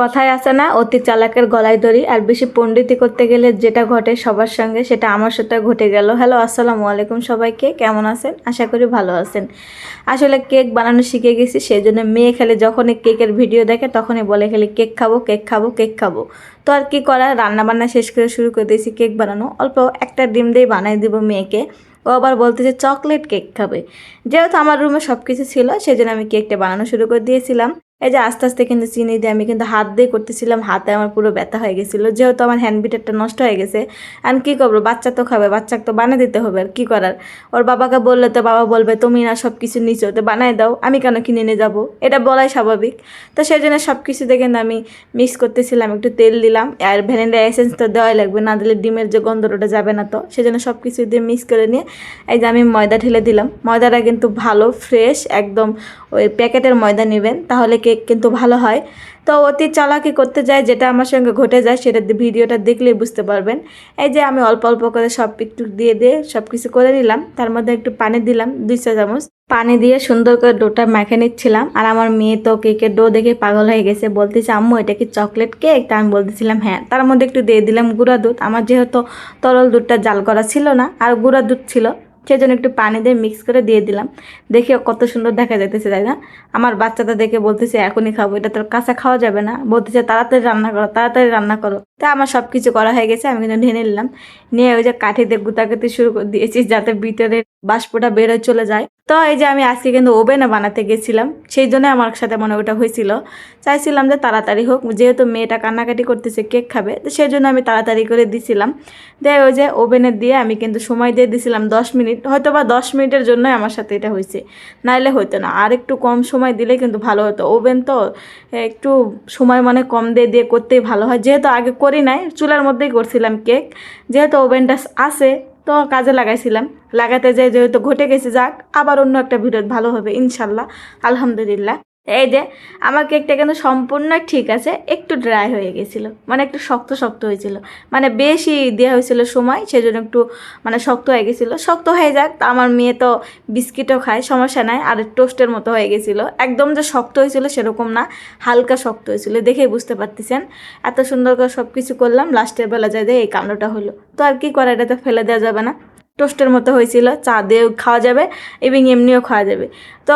কথায় আছে না, অতি চালাকের গলায় দড়ি, আর বেশি পণ্ডিতি করতে গেলে যেটা ঘটে সবার সঙ্গে, সেটা আমার সাথে ঘটে গেল। হ্যালো আসসালামু আলাইকুম সবাইকে, কেমন আছেন? আশা করি ভালো আছেন। আসলে কেক বানানো শিখে গেছি সেই জন্য মেয়ে খেলে যখনই কেকের ভিডিও দেখে, তখনই বলে খেলে, কেক খাব কেক খাব কেক খাব। তো আর কি করা রান্না বান্না শেষ করে শুরু করে দিয়েছি কেক বানানো। অল্প একটা ডিম দিয়ে বানাই দিব মেয়েকে। ও আবার বলতেছে চকলেট কেক খাবে। যেহেতু আমার রুমে সব কিছু ছিল সেই জন্য আমি কেকটা বানানো শুরু করে দিয়েছিলাম। এই যে আস্তে আস্তে কিন্তু চিনি দিয়ে আমি কিন্তু হাত দিয়ে করতেছিলাম, হাতে আমার পুরো ব্যথা হয়ে গেছিল। যেহেতু আমার হ্যান্ড বিটারটা নষ্ট হয়ে গেছে আর কী করব? বাচ্চা তো খাবে, বাচ্চাকে তো বানিয়ে দিতে হবে আর কী করার? ওর বাবাকে বললে তো বাবা বলবে, তুমি না সব কিছু নিচো তো বানাই দাও, আমি কেন কিনে নিয়ে যাব? এটা বলাই স্বাভাবিক। তো সেই জন্য সব কিছুতে কিন্তু আমি মিক্স করতেছিলাম, একটু তেল দিলাম। আর ভ্যানিলা এসেন্স তো দেওয়াই লাগবে, না দিলে ডিমের যে গন্ধ ওটা যাবে না তো। সেই জন্য সব কিছু দিয়ে মিক্স করে নিয়ে, এই যে আমি ময়দা ঢেলে দিলাম। ময়দাটা কিন্তু ভালো ফ্রেশ একদম ওই প্যাকেটের ময়দা নেবেন, তাহলে কেক কিন্তু ভালো হয়। তো অতি চালাকি করতে যায় যেটা আমার সঙ্গে ঘটে যায়, সেটা ভিডিওটা দেখলেই বুঝতে পারবেন। এই যে আমি অল্প অল্প করে সব একটু দিয়ে দিয়ে সব কিছু করে নিলাম, তার মধ্যে একটু পানি দিলাম, দুই চা চামচ। পানি দিয়ে সুন্দর করে ডোটা মেখে নিচ্ছিলাম, আর আমার মেয়ে তো কেকের ডো দেখে পাগল হয়ে গেছে, বলতেছে, আম্মু, এটা কি চকলেট কেক? তা আমি বলতেছিলাম হ্যাঁ। তার মধ্যে একটু দিয়ে দিলাম গুঁড়া দুধ। আমার যেহেতু তরল দুধটা জাল করা ছিল না, আর গুঁড়া দুধ ছিল সেই জন্য একটু পানি দিয়ে মিক্স করে দিয়ে দিলাম। দেখে কত সুন্দর দেখা যাইতেছে, তাই না? আমার বাচ্চাটা দেখে বলতেছে, এখনই খাব, এটা তোর কাঁচা খাওয়া যাবে না। বলতেছে, তাড়াতাড়ি রান্না করো, তাড়াতাড়ি রান্না করো। তা আমার সব কিছু করা হয়ে গেছে, আমি কিন্তু ঢেনে নিলাম। নিয়ে ওই যে কাঠি দিয়ে গুতাগুতি শুরু করে দিয়েছি, যাতে ভিতরে বাষ্পটা বেরোয় চলে যায়। তো এই যে আমি আজকে কিন্তু ওভেনে বানাতে গেছিলাম, সেই জন্য আমার সাথে মনে ওটা হয়েছিল। চাইছিলাম যে তাড়াতাড়ি হোক, যেহেতু মেয়েটা কান্নাকাটি করতেছে, কেক খাবে, তো সেই জন্য আমি তাড়াতাড়ি করে দিছিলাম। দিয়ে ওই যে ওভেনে দিয়ে আমি কিন্তু সময় দিয়ে দিছিলাম দশ মিনিট হয়তো বা দশ মিনিটের জন্যই আমার সাথে এটা হয়েছে, নাইলে হতো না। আর একটু কম সময় দিলে কিন্তু ভালো হতো। ওভেন তো একটু সময় মানে কম দিয়ে দিয়ে করতেই ভালো হয়। যেহেতু আগে করি নাই, চুলার মধ্যেই করছিলাম কেক। যেহেতু ওভেনটা আছে তো কাজে লাগাইছিলাম। লাগাতে যাই যেহেতু ঘটে গেছে, যাক, আবার অন্য একটা ভিডিও ভালো হবে, ইনশাল্লাহ। আলহামদুলিল্লাহ। এই যে, আমার কেকটা কিন্তু সম্পূর্ণ ঠিক আছে, একটু ড্রাই হয়ে গেছিল মানে একটু শক্ত শক্ত হয়েছিল মানে বেশি দেওয়া হয়েছিল সময়, সেজন্য একটু মানে শক্ত হয়ে গেছিল। শক্ত হয়ে যাক, তা আমার মেয়ে তো বিস্কিটও খায়, সমস্যা নাই, আর টোস্টের মতো হয়ে গেছিল। একদম যে শক্ত হয়েছিল সেরকম না, হালকা শক্ত হয়েছিল, দেখেই বুঝতে পারতেছেন। এত সুন্দর করে সব কিছু করলাম লাস্টের বেলা যায় এই কাণ্ডটা হলো, তো আর কি করা, এটা তো ফেলে দেওয়া যাবে না। টোস্টের মতো হয়েছিল, চা দিয়েও খাওয়া যাবে এবং এমনিও খাওয়া যাবে। তো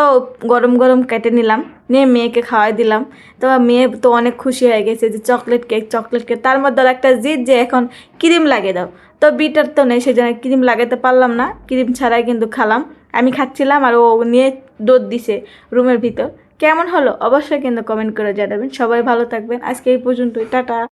গরম গরম কেটে নিলাম, নিয়ে মেয়েকে খাওয়াই দিলাম। তো মেয়ে তো অনেক খুশি হয়ে গেছে যে চকলেট কেক চকলেট কেক তার মধ্যে একটা জিদ যে এখন ক্রিম লাগিয়ে দাও। তো বিটার তো নেই, সেই জন্য ক্রিম লাগাতে পারলাম না ক্রিম ছাড়াই কিন্তু খালাম। আমি খাচ্ছিলাম আর ও নিয়ে দুধ দিছে রুমের ভিতর। কেমন হলো? অবশ্যই কিন্তু কমেন্ট করে জানাবেন। সবাই ভালো থাকবেন। আজকে এই পর্যন্তই। টাটা।